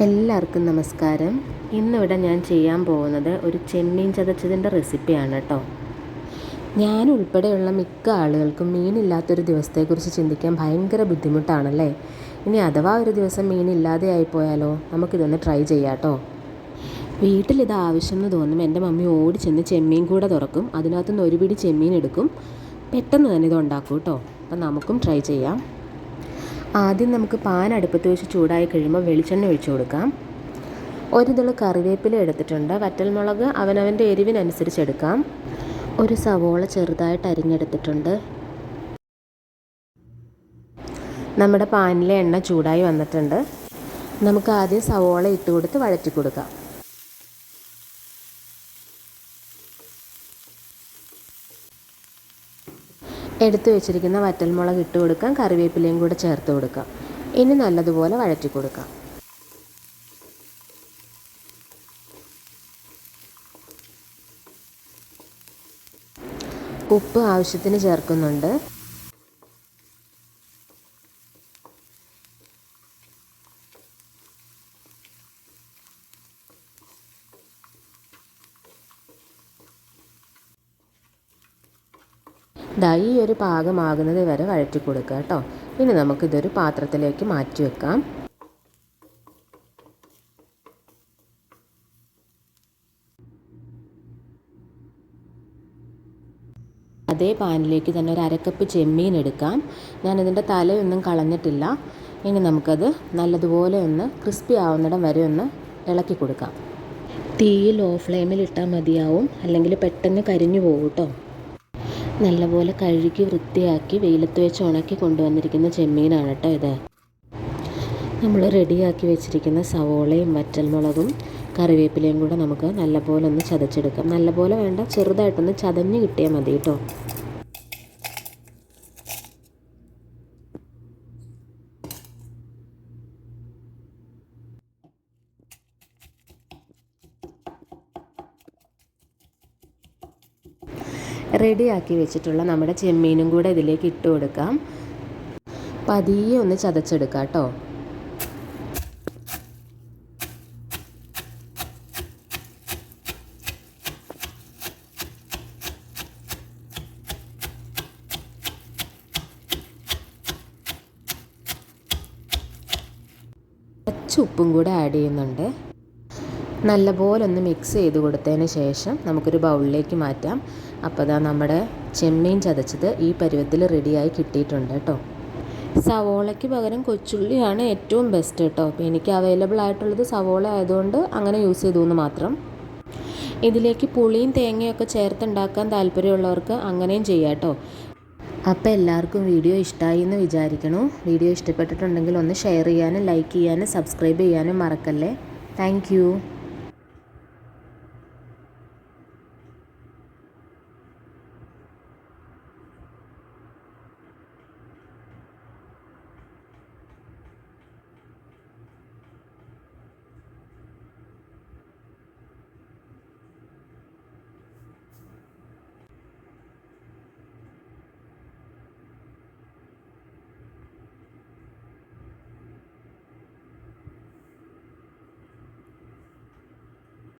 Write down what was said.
എല്ലാവർക്കും നമസ്കാരം. ഇന്നിവിടെ ഞാൻ ചെയ്യാൻ പോകുന്നത് ഒരു ചെമ്മീൻ ചതച്ചതിന്റെ റെസിപ്പിയാണ് കേട്ടോ. ഞാൻ ഉൾപ്പെടെയുള്ള മിക്ക ആളുകൾക്കും മീനില്ലാത്തൊരു ദിവസത്തെക്കുറിച്ച് ചിന്തിക്കാൻ ഭയങ്കര ബുദ്ധിമുട്ടാണല്ലേ? ഇനി അഥവാ ഒരു ദിവസം മീനില്ലാതെ ആയിപ്പോയാലോ? നമുക്കിതൊന്ന് ട്രൈ ചെയ്യാം കേട്ടോ. വീട്ടിലിത് ആവശ്യം എന്ന് തോന്നും എന്റെ മമ്മി ഓടി ചെന്ന് ചെമ്മീൻ കൂടെ തുറക്കും. അതിനകത്തുനിന്ന് ഒരു പിടി ചെമ്മീൻ എടുക്കും. പെട്ടെന്ന് തന്നെ ഇത് ഉണ്ടാക്കും കേട്ടോ. അപ്പം നമുക്കും ട്രൈ ചെയ്യാം. ആദ്യം നമുക്ക് പാൻ അടുപ്പത്ത് വെച്ച് ചൂടായി കഴിയുമ്പോൾ വെളിച്ചെണ്ണ ഒഴിച്ചു കൊടുക്കാം. ഒരു കറിവേപ്പില എടുത്തിട്ടുണ്ട്. വറ്റൽമുളക് അവനവന്റെ എരിവിനനുസരിച്ച് എടുക്കാം. ഒരു സവോള ചെറുതായിട്ട് അരിഞ്ഞെടുത്തിട്ടുണ്ട്. നമ്മുടെ പാനിലെ എണ്ണ ചൂടായി വന്നിട്ടുണ്ട്. നമുക്ക് ആദ്യം സവോള ഇട്ട് കൊടുത്ത് വഴറ്റി കൊടുക്കാം. എടുത്തു വെച്ചിരിക്കുന്ന വറ്റൽമുളക് ഇട്ട് കൊടുക്കാം കറിവേപ്പിലയും കൂടെ ചേർത്ത് കൊടുക്കാം. ഇനി നല്ലതുപോലെ വഴറ്റി കൊടുക്കാം. ഉപ്പ് ആവശ്യത്തിന് ചേർക്കുന്നുണ്ട്. ദാ ഈ ഒരു പാകമാകുന്നത് വരെ വഴറ്റി കൊടുക്കുക കേട്ടോ ഇനി നമുക്കിതൊരു പാത്രത്തിലേക്ക് മാറ്റി വെക്കാം. അതേ പാനിലേക്ക് തന്നെ ഒരു അരക്കപ്പ് ചെമ്മീൻ എടുക്കാം. ഞാനിതിന്റെ തലയൊന്നും കളഞ്ഞിട്ടില്ല. ഇനി നമുക്കത് നല്ലതുപോലെ ഒന്ന് ക്രിസ്പി ആവുന്നിടം വരെ ഒന്ന് ഇളക്കി കൊടുക്കാം. തീ ലോ ഫ്ലെയിമിൽ ഇട്ടാൽ മതിയാവും. അല്ലെങ്കിൽ പെട്ടെന്ന് കരിഞ്ഞു പോകും കേട്ടോ നല്ലപോലെ കഴുകി വൃത്തിയാക്കി വെയിലത്ത് വെച്ച് ഉണക്കി കൊണ്ടുവന്നിരിക്കുന്ന ചെമ്മീനാണ് കേട്ടോ ഇത്. നമ്മൾ റെഡിയാക്കി വെച്ചിരിക്കുന്ന സവോളയും വറ്റൽമുളകും കറിവേപ്പിലയും കൂടെ നമുക്ക് നല്ലപോലെ ഒന്ന് ചതച്ചെടുക്കാം. നല്ലപോലെ വേണ്ട ചെറുതായിട്ടൊന്ന് ചതഞ്ഞ് കിട്ടിയാൽ മതി കേട്ടോ. റെഡിയാക്കി വെച്ചിട്ടുള്ള നമ്മുടെ ചെമ്മീനും കൂടെ ഇതിലേക്ക് ഇട്ട് കൊടുക്കാം. പതിയെ ഒന്ന് ചതച്ചെടുക്കാം കേട്ടോ. ഉപ്പും കൂടെ ആഡ് ചെയ്യുന്നുണ്ട്. നല്ലപോലെ ഒന്ന് മിക്സ് ചെയ്ത് കൊടുത്തതിന് ശേഷം നമുക്കൊരു ബൗളിലേക്ക് മാറ്റാം. അപ്പോൾ അതാ നമ്മുടെ ചെമ്മീൻ ചതച്ചത് ഈ പരുവത്തിൽ റെഡിയായി കിട്ടിയിട്ടുണ്ട് കേട്ടോ. സവോളയ്ക്ക് പകരം കൊച്ചുള്ളിയാണ് ഏറ്റവും ബെസ്റ്റ് കേട്ടോ. അപ്പോൾ എനിക്ക് അവൈലബിൾ ആയിട്ടുള്ളത് സവോള ആയതുകൊണ്ട് അങ്ങനെ യൂസ് ചെയ്തു എന്ന് മാത്രം. ഇതിലേക്ക് പുളിയും തേങ്ങയൊക്കെ ചേർത്തുണ്ടാക്കാൻ താല്പര്യമുള്ളവർക്ക് അങ്ങനെയും ചെയ്യാം കേട്ടോ. അപ്പോൾ എല്ലാവർക്കും വീഡിയോ ഇഷ്ടമായി എന്ന് വിചാരിക്കണു. വീഡിയോ ഇഷ്ടപ്പെട്ടിട്ടുണ്ടെങ്കിൽ ഒന്ന് ഷെയർ ചെയ്യാനും ലൈക്ക് ചെയ്യാനും സബ്സ്ക്രൈബ് ചെയ്യാനും മറക്കല്ലേ. താങ്ക്